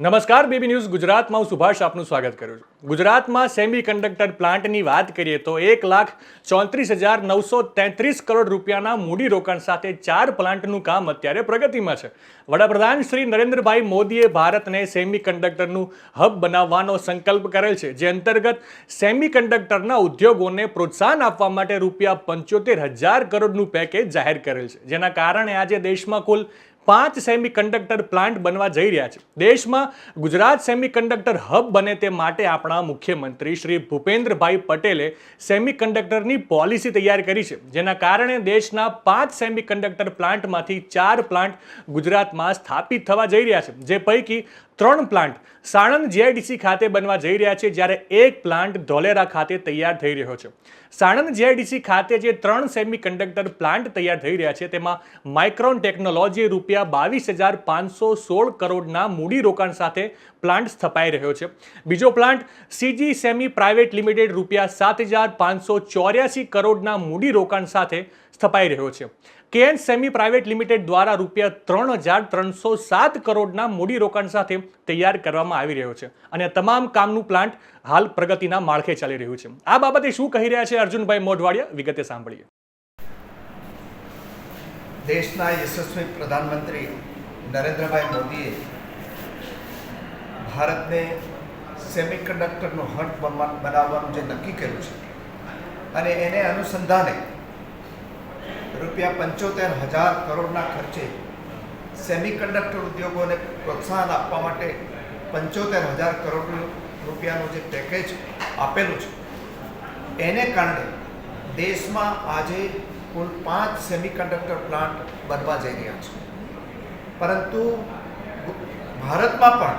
નમસ્કાર, baby news ગુજરાતમાં હું સુભાષ આપનું સ્વાગત કરું છું. ગુજરાતમાં સેમી કંડક્ટર પ્લાન્ટની વાત કરીએ તો એક લાખ ચોત્રીસ હજાર નવસો તેત્રીસ કરોડ રૂપિયાના મૂડી રોકાણ સાથે ચાર પ્લાન્ટનું કામ અત્યારે પ્રગતિમાં છે. વડાપ્રધાન શ્રી નરેન્દ્રભાઈ મોદીએ ભારતને સેમી કંડક્ટરનું હબ બનાવવાનો સંકલ્પ કરેલ છે. જે અંતર્ગત સેમી કંડક્ટરના ઉદ્યોગોને પ્રોત્સાહન આપવા માટે રૂપિયા પંચોતેર હજાર કરોડનું પેકેજ જાહેર કરેલ છે. જેના કારણે આજે દેશમાં કુલ પાંચ સેમી કંડક્ટર પ્લાન્ટ બનવા જઈ રહ્યા છે. દેશમાં ગુજરાત સેમી કંડક્ટર હબ બને તે માટે આપણા મુખ્યમંત્રી શ્રી ભૂપેન્દ્રભાઈ પટેલે સેમી કંડક્ટરની પોલિસી તૈયાર કરી છે, જેના કારણે દેશના પાંચ સેમી કંડક્ટર પ્લાન્ટમાંથી ચાર પ્લાન્ટ ગુજરાતમાં સ્થાપિત થવા જઈ રહ્યા છે, જે પૈકી ત્રણ પ્લાન્ટ સાણંદ જીઆઈડીસી ખાતે બનવા જઈ રહ્યા છે, જ્યારે એક પ્લાન્ટ ધોલેરા ખાતે તૈયાર થઈ રહ્યો છે. સાણંદ જીઆઈડીસી ખાતે જે ત્રણ સેમી કન્ડક્ટર પ્લાન્ટ તૈયાર થઈ રહ્યા છે, તેમાં માઇક્રોન ટેકનોલોજી રૂપિયા બાવીસ હજાર પાંચસો સોળ કરોડના મૂડી રોકાણ સાથે પ્લાન્ટ સ્થપાઈ રહ્યો છે. બીજો plant CG Semi Private Limited રૂપિયા સાત હજાર પાંચસો ચોર્યાસી કરોડના મૂડી રોકાણ સાથે સ્થપાઈ રહ્યો છે. કેએન સેમી પ્રાઇવેટ લિમિટેડ દ્વારા રૂપિયા ત્રણ હજાર ત્રણસો સાત કરોડના મૂડી રોકાણ સાથે તૈયાર કરવામાં આવી રહ્યો છે. અને તમામ કામનું પ્લાન્ટ હાલ પ્રગતિના માળખે ચાલી રહ્યું છે. આ બાબતે શું કહી રહ્યા છે અર્જુનભાઈ મોઢવાડિયા? વિગતે સાંભળીએ. દેશના યશસ્વી પ્રધાનમંત્રી નરેન્દ્રભાઈ મોદીએ ભારતને સેમિકન્ડક્ટરનું હટ બનવા- બનાવવાનું જે નક્કી કર્યું છે અને એને અનુસંધાને રૂપિયા પંચોતેર હજાર કરોડના ખર્ચે સેમિકન્ડક્ટર ઉદ્યોગોને પ્રોત્સાહન આપવા માટે પંચોતેર હજાર કરોડ રૂપિયાનું જે પેકેજ આપેલું છે, એને કારણે દેશમાં આજે કુલ પાંચ સેમિકન્ડક્ટર પ્લાન્ટ બનવા જઈ રહ્યા છે. પરંતુ ભારતમાં પણ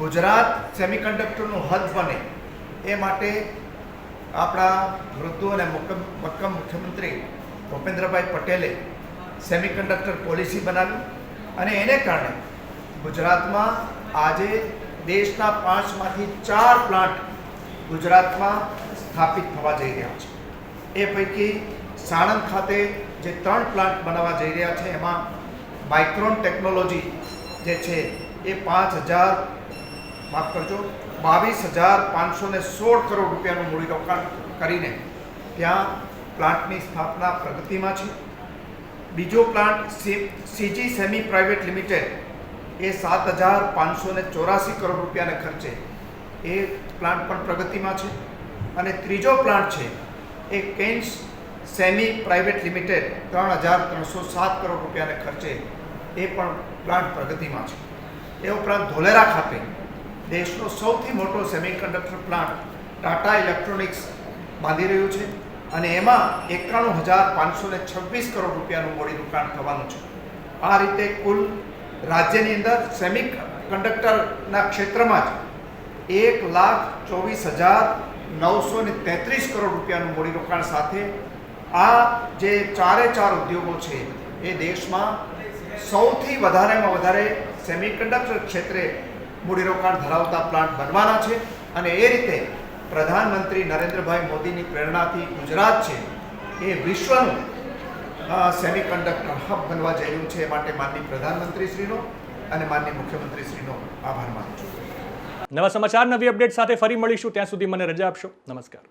ગુજરાત સેમિકન્ડક્ટરનું હદ બને એ માટે આપણા વૃદ્ધો અને મુક્કમ મુખ્યમંત્રી ભૂપેન્દ્રભાઈ પટેલે સેમિકન્ડક્ટર પોલિસી બનાવી અને એને કારણે ગુજરાતમાં આજે દેશના પાંચમાંથી ચાર પ્લાન્ટ ગુજરાતમાં સ્થાપિત થવા જઈ રહ્યા છે. એ પૈકી સાણંદ ખાતે જે ત્રણ પ્લાન્ટ બનાવવા જઈ રહ્યા છે, એમાં માઇક્રોન ટેકનોલોજી જે છે, એ પાંચ હજાર, માફ કરજો, બાવીસ હજાર પાંચસો સોળ કરોડ રૂપિયાનું મૂડીરોકાણ કરીને ત્યાં પ્લાન્ટની સ્થાપના પ્રગતિમાં છે. બીજો plant CG Semi Private Limited એ સાત હજાર પાંચસો ને ચોરાસી કરોડ રૂપિયાને ખર્ચે એ પ્લાન્ટ પણ પ્રગતિમાં છે. અને ત્રીજો પ્લાન્ટ છે એ કેન્સ સેમી પ્રાઇવેટ લિમિટેડ ત્રણ હજાર ત્રણસો સાત કરોડ રૂપિયાને ખર્ચે એ પણ પ્લાન્ટ પ્રગતિમાં છે. એ ઉપરાંત ધોલેરા ખાતે દેશનો સૌથી મોટો સેમિકન્ડક્ટર પ્લાન્ટ ટાટા ઇલેક્ટ્રોનિક્સ બાંધી રહ્યું છે. અને એમાં એકાણું હજાર પાંચસો ને છવ્વીસ કરોડ રૂપિયાનું મૂડી રોકાણ થવાનું છે. આ રીતે કુલ રાજ્યની અંદર સેમિક કંડક્ટરના ક્ષેત્રમાં જ એક લાખ ચોવીસ હજાર નવસો ને તેત્રીસ કરોડ રૂપિયાનું મૂડીરોકાણ સાથે આ જે ચારે ચાર ઉદ્યોગો છે, એ દેશમાં સૌથી વધારેમાં વધારે સેમિકન્ડક્ટર ક્ષેત્રે મૂડીરોકાણ ધરાવતા પ્લાન્ટ બનવાના છે અને એ રીતે પ્રધાનમંત્રી નરેન્દ્રભાઈ મોદીની પ્રેરણાથી ગુજરાત છે એ વિશ્વનું સેમિકન્ડક્ટર હબ બનવા જઈ રહ્યું છે માટે માનનીય પ્રધાનમંત્રીશ્રીનો અને માનનીય મુખ્યમંત્રીશ્રીનો આભાર માનું છું. નવા સમાચાર, નવી અપડેટ સાથે ફરી મળીશું. ત્યાં સુધી મને રજા આપશો. નમસ્કાર.